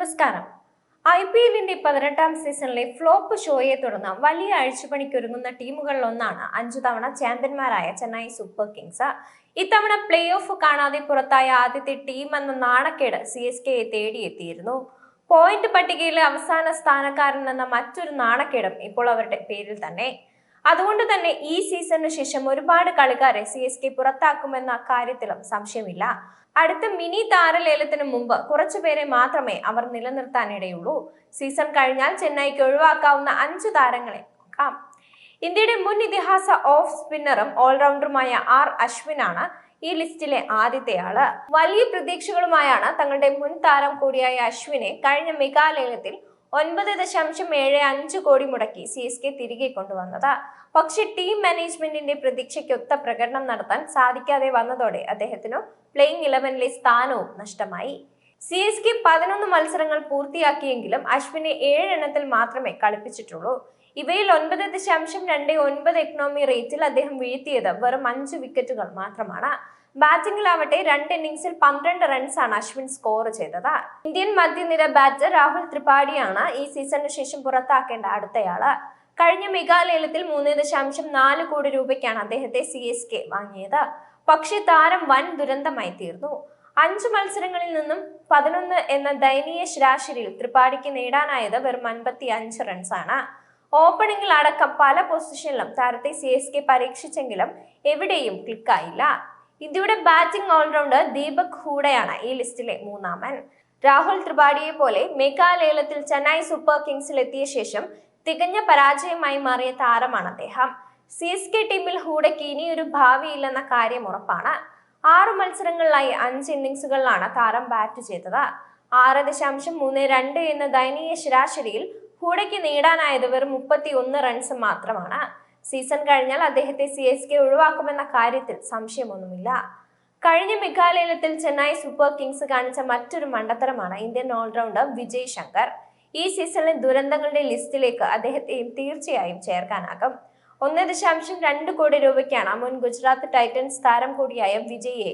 നമസ്കാരം. I P എല്ലിന്റെ പതിനെട്ടാം സീസണിലെ ഫ്ലോപ്പ് ഷോയെ തുടർന്ന് വലിയ അഴിച്ചുപണിക്കൊരുങ്ങുന്ന ടീമുകളിലൊന്നാണ് അഞ്ചു തവണ ചാമ്പ്യന്മാരായ ചെന്നൈ സൂപ്പർ കിങ്സ്. ഇത്തവണ പ്ലേ ഓഫ് കാണാതെ പുറത്തായ ആദ്യത്തെ ടീം എന്ന നാണക്കേട് സി എസ് കെയെ തേടിയെത്തിയിരുന്നു. പോയിന്റ് പട്ടികയിലെ അവസാന സ്ഥാനക്കാരൻ എന്ന മറ്റൊരു നാണക്കേടും ഇപ്പോൾ അവരുടെ പേരിൽ തന്നെ. അതുകൊണ്ട് തന്നെ ഈ സീസണിന് ശേഷം ഒരുപാട് കളിക്കാരെ സി എസ് കെ പുറത്താക്കുമെന്ന കാര്യത്തിലും സംശയമില്ല. അടുത്ത മിനി താരലേലത്തിന് മുമ്പ് കുറച്ചുപേരെ മാത്രമേ അവർ നിലനിർത്താനിടയുള്ളൂ. സീസൺ കഴിഞ്ഞാൽ ചെന്നൈക്ക് ഒഴിവാക്കാവുന്ന അഞ്ചു താരങ്ങളെ നോക്കാം. ഇന്ത്യയുടെ മുൻ ഇതിഹാസ ഓഫ് സ്പിന്നറും ഓൾറൗണ്ടറുമായ ആർ അശ്വിനാണ് ഈ ലിസ്റ്റിലെ ആദ്യത്തെ ആൾ വലിയ പ്രതീക്ഷകളുമായാണ് തങ്ങളുടെ മുൻ താരം കൂടിയായ അശ്വിനെ കഴിഞ്ഞ മെഗാലയത്തിൽ ഒൻപത് ദശാംശം ഏഴ് അഞ്ച് കോടി മുടക്കി സി എസ് കെ തിരികെ കൊണ്ടുവന്നത്. പക്ഷേ ടീം മാനേജ്മെന്റിന്റെ പ്രതീക്ഷയ്ക്കൊത്ത പ്രകടനം നടത്താൻ സാധിക്കാതെ വന്നതോടെ അദ്ദേഹത്തിനു പ്ലേയിങ് ഇലവനിലെ സ്ഥാനവും നഷ്ടമായി. സി എസ് കെ പതിനൊന്ന് മത്സരങ്ങൾ പൂർത്തിയാക്കിയെങ്കിലും അശ്വിനെ ഏഴെണ്ണത്തിൽ മാത്രമേ കളിപ്പിച്ചിട്ടുള്ളൂ. ഇവയിൽ ഒൻപത് ദശാംശം രണ്ട് ഒൻപത് എക്കണോമി റേറ്റിൽ അദ്ദേഹം വീഴ്ത്തിയത് വെറും അഞ്ച് വിക്കറ്റുകൾ മാത്രമാണ്. ബാറ്റിംഗിലാവട്ടെ രണ്ട് ഇന്നിംഗ്സിൽ പന്ത്രണ്ട് റൺസാണ് അശ്വിൻ സ്കോർ ചെയ്തത്. ഇന്ത്യൻ മധ്യനിര ബാറ്റർ രാഹുൽ ത്രിപാഠിയാണ് ഈ സീസണിന് ശേഷം പുറത്താക്കേണ്ട അടുത്തയാൾ. കഴിഞ്ഞ മെഗാലയലത്തിൽ മൂന്ന് ദശാംശം നാല് കോടി രൂപയ്ക്കാണ് അദ്ദേഹത്തെ സി എസ് കെ വാങ്ങിയത്. പക്ഷേ താരം വൻ ദുരന്തമായി തീർന്നു. അഞ്ചു മത്സരങ്ങളിൽ നിന്നും പതിനൊന്ന് എന്ന ദയനീയ ശരാശരിയിൽ ത്രിപാഠിക്ക് നേടാനായത് വെറും അൻപത്തി അഞ്ച് റൺസാണ്. ഓപ്പണിംഗിൽ അടക്കം പല പൊസിഷനിലും താരത്തെ സി എസ് കെ പരീക്ഷിച്ചെങ്കിലും എവിടെയും ക്ലിക്കായില്ല ഇന്ത്യയുടെ ബാറ്റിംഗ് ഓൾറൗണ്ടർ ദീപക് ഹൂഡയാണ് ഈ ലിസ്റ്റിലെ മൂന്നാമൻ. രാഹുൽ ത്രിപാഠിയെ പോലെ മെഗാലയലത്തിൽ ചെന്നൈ സൂപ്പർ കിങ്സിൽ എത്തിയ ശേഷം തികഞ്ഞ പരാജയമായി മാറിയ താരമാണ് അദ്ദേഹം. സി എസ് കെ ടീമിൽ ഹൂഡയ്ക്ക് ഇനിയൊരു ഭാവിയില്ലെന്ന കാര്യം ഉറപ്പാണ്. ആറ് മത്സരങ്ങളിലായി അഞ്ച് ഇന്നിങ്സുകളിലാണ് താരം ബാറ്റ് ചെയ്തത്. ആറ് ദശാംശം മൂന്ന് രണ്ട് എന്ന ദയനീയ ശരാശരിയിൽ ഹൂഡയ്ക്ക് നേടാനായത് വെറും മുപ്പത്തി ഒന്ന് റൺസ് മാത്രമാണ്. സീസൺ കഴിഞ്ഞാൽ അദ്ദേഹത്തെ സി എസ് കെ ഒഴിവാക്കുമെന്ന കാര്യത്തിൽ സംശയമൊന്നുമില്ല. കഴിഞ്ഞ മെഘാലയത്തിൽ ചെന്നൈ സൂപ്പർ കിങ്സ് കാണിച്ച മറ്റൊരു മണ്ടത്തരമാണ് ഇന്ത്യൻ ഓൾറൗണ്ടർ വിജയ് ശങ്കർ. ഈ സീസണിലെ ദുരന്തങ്ങളുടെ ലിസ്റ്റിലേക്ക് അദ്ദേഹത്തെയും തീർച്ചയായും ചേർക്കാനാകും. ഒന്ന് ദശാംശം രണ്ട് കോടി രൂപയ്ക്കാണ് മുൻ ഗുജറാത്ത് ടൈറ്റൻസ് താരം കൂടിയായ വിജയെ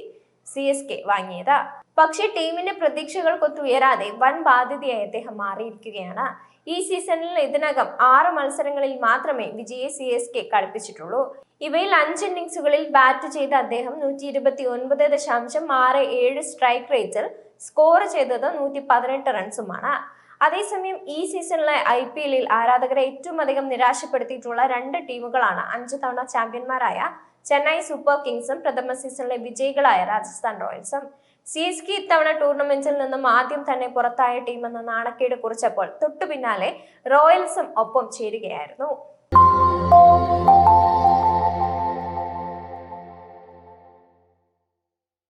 സി എസ് കെ വാങ്ങിയത്. പക്ഷേ ടീമിന്റെ പ്രതീക്ഷകൾക്കൊത്തുയരാതെ വൻ ബാധ്യതയായി അദ്ദേഹം മാറിയിരിക്കുകയാണ്. ഈ സീസണിൽ ഇതിനകം ആറ് മത്സരങ്ങളിൽ മാത്രമേ വിജയെ സി എസ് കെ കളിപ്പിച്ചിട്ടുള്ളൂ. ഇവയിൽ അഞ്ച് ഇന്നിംഗ്സുകളിൽ ബാറ്റ് ചെയ്ത അദ്ദേഹം നൂറ്റി ഇരുപത്തി ഒൻപത് ദശാംശം ആറ് ഏഴ് സ്ട്രൈക്ക് റേറ്റിൽ സ്കോർ ചെയ്തത് നൂറ്റി പതിനെട്ട് റൺസുമാണ്. അതേസമയം ഈ സീസണിലെ ഐ പി എല്ലിൽ ആരാധകരെ ഏറ്റവും അധികം നിരാശപ്പെടുത്തിയിട്ടുള്ള രണ്ട് ടീമുകളാണ് അഞ്ചു തവണ ചാമ്പ്യന്മാരായ ചെന്നൈ സൂപ്പർ കിങ്സും പ്രഥമ സീസണിലെ വിജയികളായ രാജസ്ഥാൻ റോയൽസും. സി എസ് കെ ഇത്തവണ ടൂർണമെന്റിൽ നിന്നും ആദ്യം തന്നെ പുറത്തായ ടീമെന്ന നാണക്കേട് കുറിച്ചപ്പോൾ തൊട്ടു പിന്നാലെ റോയൽസും ഒപ്പം ചേരുകയായിരുന്നു.